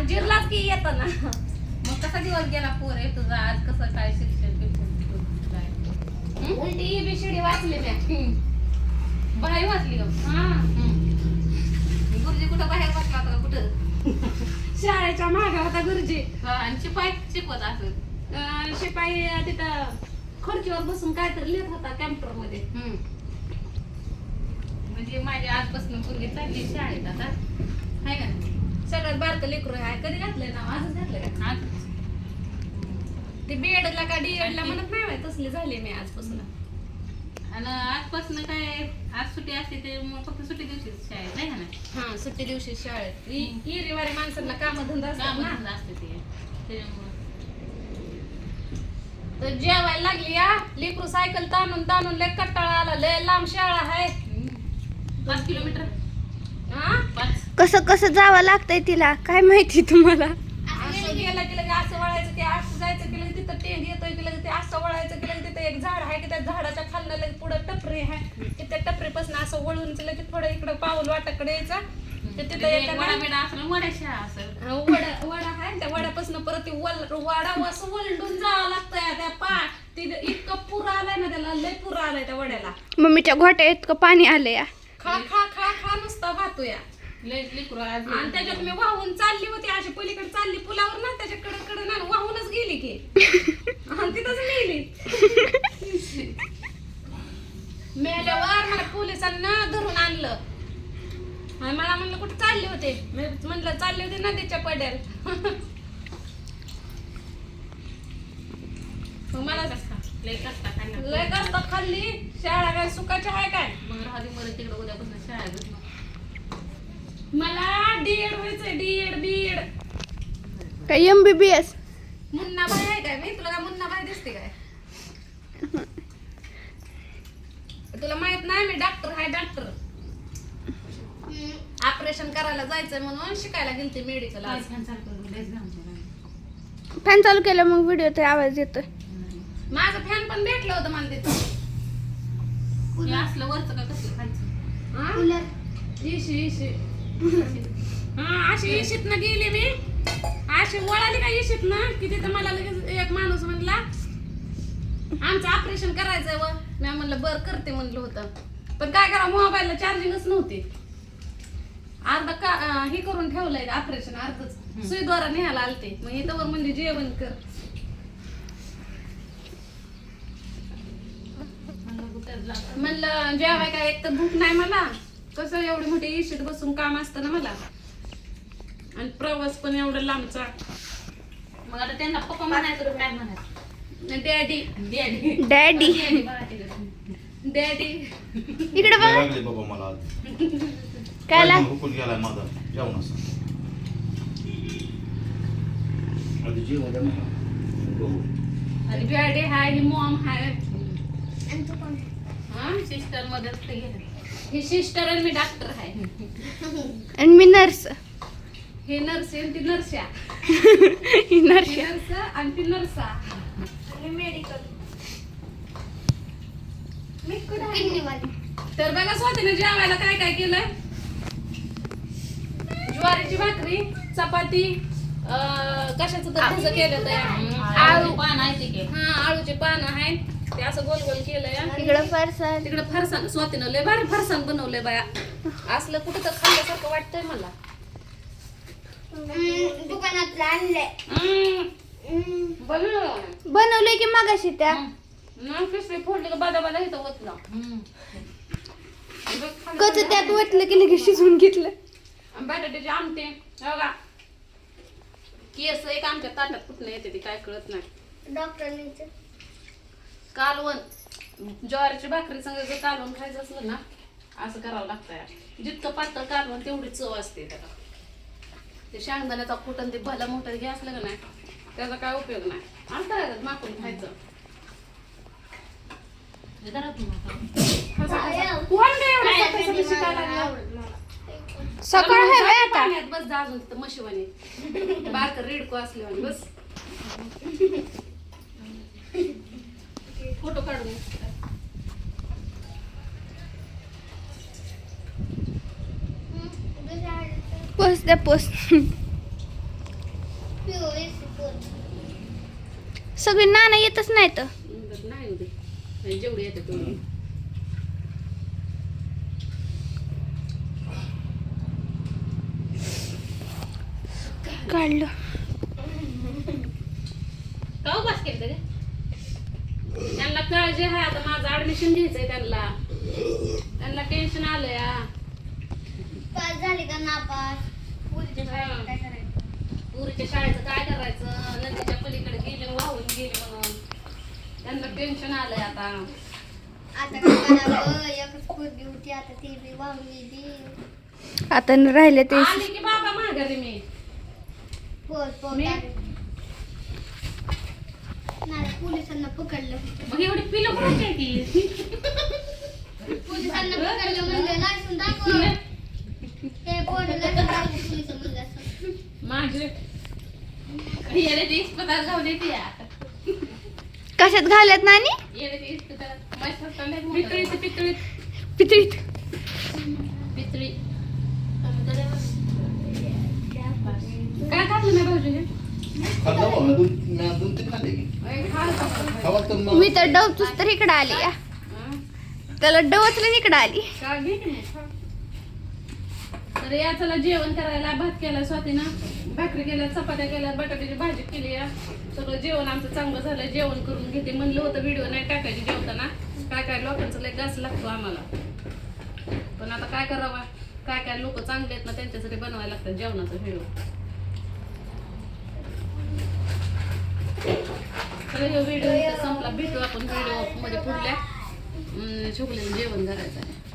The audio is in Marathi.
आणि जिरलाच की येतं ना मग कसा दिवस गेला पोर आहे तुझा? आज कसं काय शिक्षण बिक्षण उलटी एबीसीडी वाचली मी. बाहेर वाचली हा. गुरुजी कुठं बाहेर बसला होता का कुठं? शाळेच्या मागे होता गुरुजी. हा, आणि शिपाई शिकवत असत अं, शिपाई तिथं खुर्चीवर बसून काहीतरी लिहित होता कॅम्प्युटरमध्ये म्हणजे माझ्या आजपासून पूर्वी चालली शाळेत आता. आहे का सगळ्यात बारकं लेकरू आहे. कधी घातलंय ना आजच घातलंय का? ते बीएड ला का डीएड ला म्हणत नाही बाई, तसली झाली मी आजपासून. आणि आजपासून काय आज सुट्टी असते ते मग फक्त सुट्टी दिवशी शाळेत नाही का ना हा सुट्टी दिवशी शाळेत. हिरीवारी माणसांना काम धंदा असतात ना. कामधंदा असते ते. त्याच्यामुळं. तर जेवायला लागली या लेकरू सायकल ताणून ताणून लय कट्टाळा आला. लय लांब शाळा आहे. पाच किलोमीटर. हा? पाच कसं कसं जावं लागतंय तिला? काय माहिती तुम्हाला? असं गेलं की लगे असं वळायचं की असं जायचं की तिथं टेंड येतोय की लगे ते असं वळायचं की लगे तिथं एक झाड आहे की त्या झाडाच्या खालनं लगे पुढं टपरी आहे. की त्या टपरीपासून असं वळून की लगे थोडं इकडं पाऊल वाटाकडे यायचं. ते तिथं वडा वडा वडा आहे त्या वड्यापासून परत ती वल वाडा असं वलडून जावं लागतंय त्या पा तिथं इतकं पूर आलाय ना त्याला लय पूर आलाय त्या वड्याला. मम्मीच्या घोट्या इतकं पाणी आलं या. खा खा खा खा नुसता आज आणि त्याच्यात मी वाहून चालली होती अशी पलीकडे चालली पुलावर ना त्याच्याकडे कडे ना वाहूनच गेली की. आणि तिथंच मेली. मेल्यावर मला पोलिसांना धरून आणलं. आणि मला म्हणलं कुठे चालले होते? मी म्हणलं चालले होते नदीच्या पड्याला. मला लय कष्टा खाल्ली? शाळा काय सुखाची आहे काय? मग राहू मला तिकडे उद्यापासून शाळा मला डीएड व्हायचंय डीएड बीएड काय M B B S Munnabhai आहे काय मी तुला काय मुन्नाबाई दिसते काय? तुला माहीत नाही मी डॉक्टर आहे डॉक्टर ऑपरेशन करायला जायचंय म्हणून शिकायला गेलते मेडिकल आज. फॅन चालू केलं मग व्हिडिओ ते आवाज येतोय. माझं फॅन पण भेटलं होतं मला तिथं. हे असलं वरचं का कसलं खायचं हा? इशी इशी. हा अशी इशीत ना गेली मी. अशी वळाली का इशीत ना की तिथं मला लगेच एक माणूस म्हणला आमचं ऑपरेशन करायचंय व. मी म्हणलं बर करते म्हणलं होतं. पण काय करा मोबाईलला चार्जिंगच नव्हती. अर्धा का हे करून ठेवलंय ऑपरेशन अर्धच. सुईद्वारा न्यायला आलते. मग इथं वर म्हणजे जेवण कर. म्हणलं जेवाय काय? एक तर भूक नाही मला. कसं एवढी मोठी इशीत बसून काम असतं ना मला. आणि प्रवास पण एवढा लांबचा. मग आता त्यांना पप्पा म्हणायचं काय म्हणायचं? डॅडी. डॅडी. डॅडी. डॅडी इकडे बघा. लागले बाबा मला आज. काय हुकून गेलाय माझा. जेवणाचा आधी जेवण द्या मला. हो. आणि डॅडी हाय ही मॉम हाय. हा? सिस्टरमध्ये ते गेले. ही सिस्टर आणि मी डॉक्टर आहे. आणि मी नर्स हे नर्स आहे आणि ती नर्स्या ही नर्स ही नर्स आणि ती नर्सा मेडिकल तर बघा स्वातीने जेवायला काय काय केलंय? ज्वारीची भाकरी चपाती अं, कशाचं तर भजं केलं तर आळू पान आहे ते के हा आळूचे पानं आहेत. ते असं गोल गोल केलंय. इकडं फरसाण. तिकडे फरसाण. स्वातीनं लय भारी फरसाण बनवलंय बाया. असलं कुठं तर खाल्ल्यासारखं वाटतंय मला. दुकानात आणलंय. हम्म. बनवलं बनवलंय की मगाशी त्या? ना पिशवी फोडली का बादा बादा इथं ओतला. कच त्यात वाटलं की लगेच शिजवून घेतलं. आणि बटाट्याची आमटे. हे बघा केस एक आमच्या ताटात कुठनं येते ती काय कळत नाही. डॉक्टरांनी कालवण. ज्वारीची भाकरी संग जर कालवण खायचं असलं ना असं करावं लागतं यार जितकं पातळ कालवण तेवढी चव असते त्याला. ते शेंगदाण्याचा कुटन ते भला मोठं हे असलं का नाही त्याचा काय उपयोग नाही. आणता माकून खायचं? सकाळ आता. पाण्यात बस जा अजून तिथं म्हशीवानी. बारक रेडको असल्यावानी बस. फोटो काढून पोस्ट द्या पोस्ट ना नाना येतच नाही तर नाही काढलं. काळजी आहे आता माझं ऍडमिशन घ्यायचंय त्यांना. त्यांना टेन्शन आलंय हा. पास झाले का नापास काय पुरीच्या शाळेचं काय करायचं? नदीच्या पलीकडे गेले वाहून गेले म्हणून. त्यांना टेन्शन आलंय आता. आता काय करावं? एकच पोरगी होती आता ती बी वाहून गेली. आता न राहिले ते आली की बाबा माघारी मी. पोर पोर मी? पोलिसांना पकडलं. मग एवढी पिलं कोणाची आहे ती? पोलिसांना पकडलं म्हणलं लायसन दाखव. ते पोर लायसन दाखव पोलीस म्हणलं असं. माझे येडे ते इस्पताल जाऊ देते या. कशात घालत नानी? येडे ते इस्पताल मस्त असताना पितळीत पितळीत. पितळीत. पितळी. काय खाल्लं नाही भाऊजी हे? खाल्लं मी दोन मी दोन तीन खाल्ले की. ए, खाल्लं. खावा तर मग. मी तर डवचूच तर इकडे आली या? त्याला डवचलं इकडे आली. का घे की मग, खा. तर या चला जेवण करायला. भात केला स्वातीनं. भाकरी केल्या चपात्या केल्या बटाट्याची भाजी केली या. सगळं जेवण आमचं चांगलं झालं. जेवण करून घेते. म्हणलं होतं व्हिडिओ नाही टाकायची जेवताना. काय काय लोकांचं लय घास लागतो आम्हाला. पण आता काय करावं? काय काय लोक चांगले आहेत ना त्यांच्यासाठी बनवायला लागतात जेवणाचा व्हिडिओ. तर व्हिडिओ संपला. भेटू आपण व्हिडिओमध्ये पुढल्या शुभलेलं जेवण करायचं आहे.